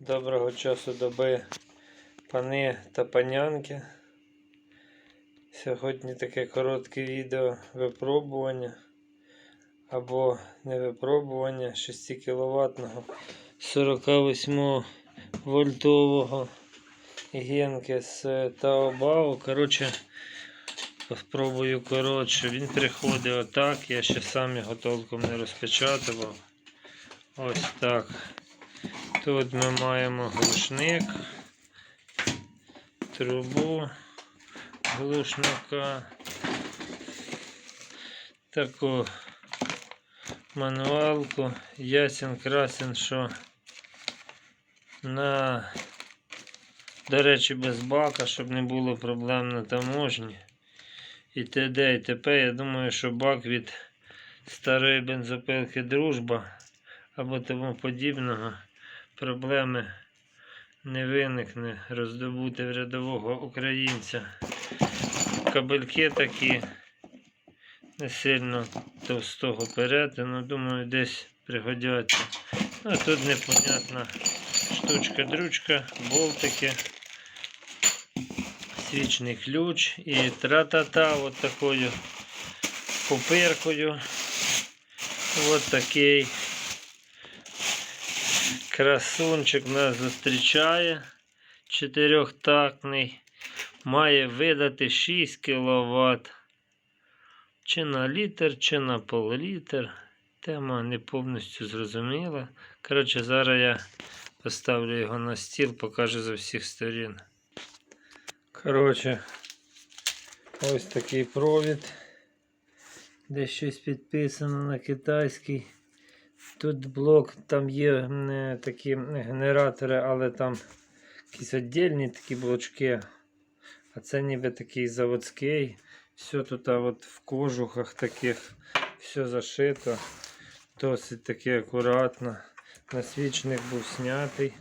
Доброго часу доби, пани та панянки. Сьогодні таке коротке відео випробування або не випробування 6 кВт 48 вольтового генки з Taobao. Коротше, спробую коротше. Він приходить отак. Я ще сам його толком не розпечатував. Ось так. Тут ми маємо глушник, трубу глушника, таку мануалку, ясен красен, що на, до речі, без бака, щоб не було проблем на таможні. І т.д. і т.п. Я думаю, що бак від старої бензопилки дружба або тому подібного проблеми не виникне роздобути в рядового українця. Кабельки такі не сильно товстого перетину, думаю, десь пригодяться. А тут непонятна штучка-дручка, болтики, свічний ключ і тра-та-та от такою пупиркою. От такий Красунчик нас зустрічає. Чотирьохтактний. Має видати 6 кВт. Чи на літр, чи на пол-літр. Тема не повністю зрозуміла. Коротше, зараз я поставлю його на стіл, покажу з усіх сторін. Коротше, ось такий провід. Де щось підписано на китайський. Тут блок, там є не такі генератори, але там якісь віддільні такі блочки. А це ніби такий заводський. Все тут а от в кожухах таких, все зашито. Досить таки акуратно. Насвічник був знятий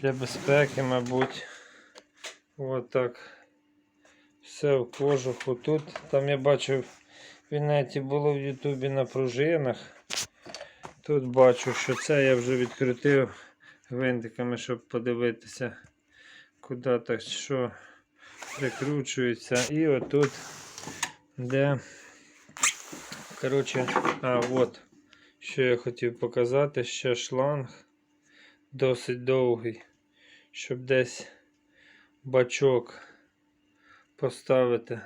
для безпеки, мабуть. От так. Все в кожуху. Тут там я бачив в інеті було в Ютубі на пружинах. Тут бачу, що це я вже відкрутив гвинтиками, щоб подивитися, куди так що прикручується. І отут, де, коротше, а от, що я хотів показати, ще шланг досить довгий, щоб десь бачок поставити.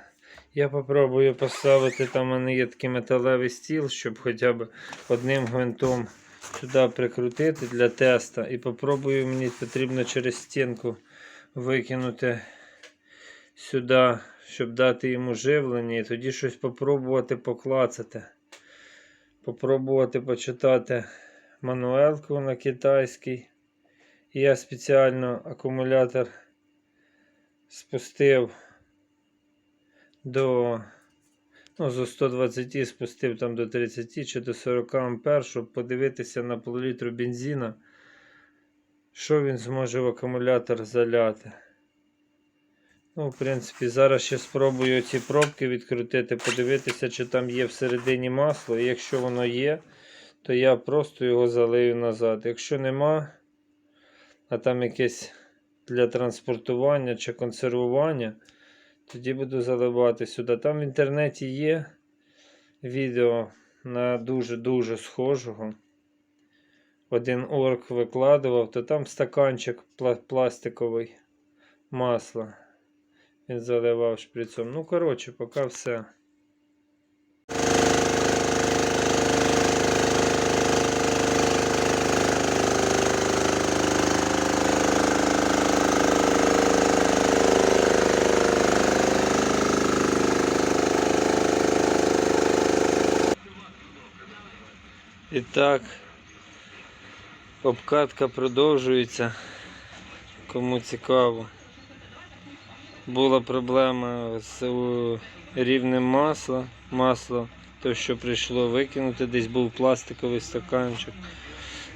Я попробую поставити там у мене є такий металевий стіл, щоб хоча б одним гвинтом сюди прикрутити для теста. І попробую, мені потрібно через стінку викинути сюди, щоб дати йому живлення. І тоді щось попробувати поклацати. Попробувати почитати мануелку на китайській. Я спеціально акумулятор спустив до ну, зо 120 спустив там до 30 чи до 40 ампер, щоб подивитися на пол-літру бензина, що він зможе в акумулятор заляти. Ну, в принципі, зараз ще спробую ці пробки відкрутити, подивитися, чи там є всередині масло. І якщо воно є, то я просто його залию назад. Якщо нема, а там якесь для транспортування чи консервування, тоді буду заливати сюди. Там в інтернеті є відео на дуже-дуже схожого. Один орк викладував, то там стаканчик пластиковий масла. Він заливав шприцом. Ну, коротше, поки все. І так, обкатка продовжується. Кому цікаво. Була проблема з е, рівнем масла. Масло, то що прийшло викинути, десь був пластиковий стаканчик.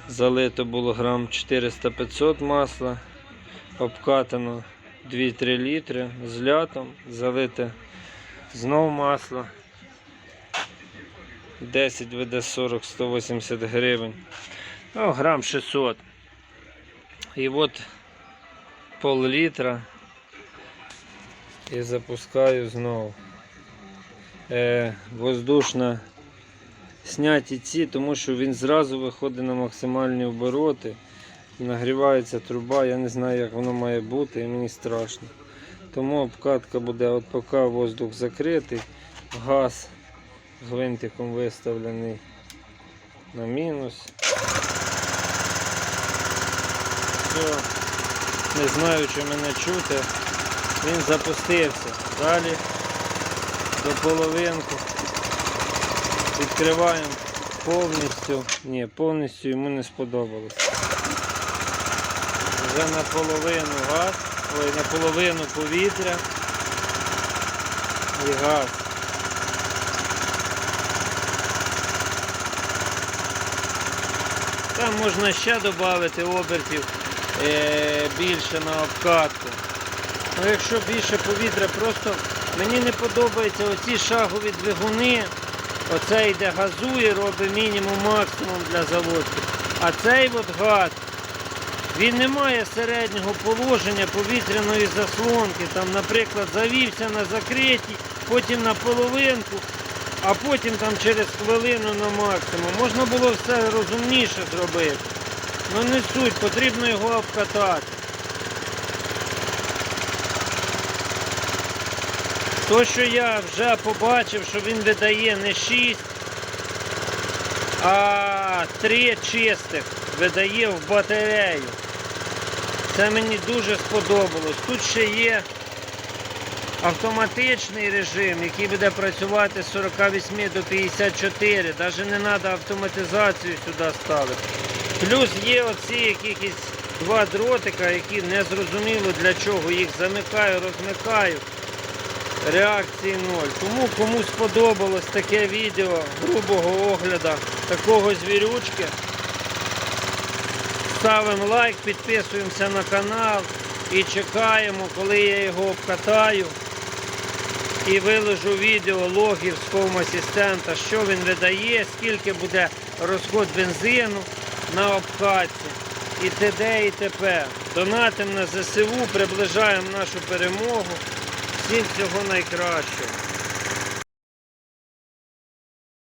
Залито було грам 400-500 масла. Обкатано 2-3 літри з лятом, залите знов масло. 10 веде 40-180 гривень. Ну, грам 600. І от пол літра. І запускаю знову. Е, воздушна сняті ці, тому що він зразу виходить на максимальні обороти. Нагрівається труба, я не знаю, як воно має бути, і мені страшно. Тому обкатка буде, от поки воздух закритий, газ гвинтиком виставлений на мінус. Все, не знаю, чи мене чути. Він запустився. Далі до половинку. Відкриваємо повністю. Ні, повністю йому не сподобалось. Вже наполовину газ, ой, наполовину повітря і газ. Там можна ще додати обертів е, більше на обкатку. Ну, якщо більше повітря, просто мені не подобаються оці шагові двигуни. Оцей йде газує, робить мінімум максимум для заводки. А цей от газ, він не має середнього положення повітряної заслонки. Там, наприклад, завівся на закритій, потім на половинку, а потім там через хвилину на максимум. Можна було все розумніше зробити. Ну не суть, потрібно його обкатати. То, що я вже побачив, що він видає не 6, а 3 чистих видає в батарею. Це мені дуже сподобалось. Тут ще є автоматичний режим, який буде працювати з 48 до 54. Навіть не треба автоматизацію сюди ставити. Плюс є оці якісь два дротика, які не зрозуміло для чого. Їх замикаю, розмикаю. Реакції ноль. Тому кому сподобалось таке відео грубого огляду такого звірючки. Ставимо лайк, підписуємося на канал і чекаємо, коли я його обкатаю і виложу відео логів з асистента, що він видає, скільки буде розход бензину на обкатці і т.д. і т.п. Донатимо на ЗСУ, приближаємо нашу перемогу. Всім всього найкращого.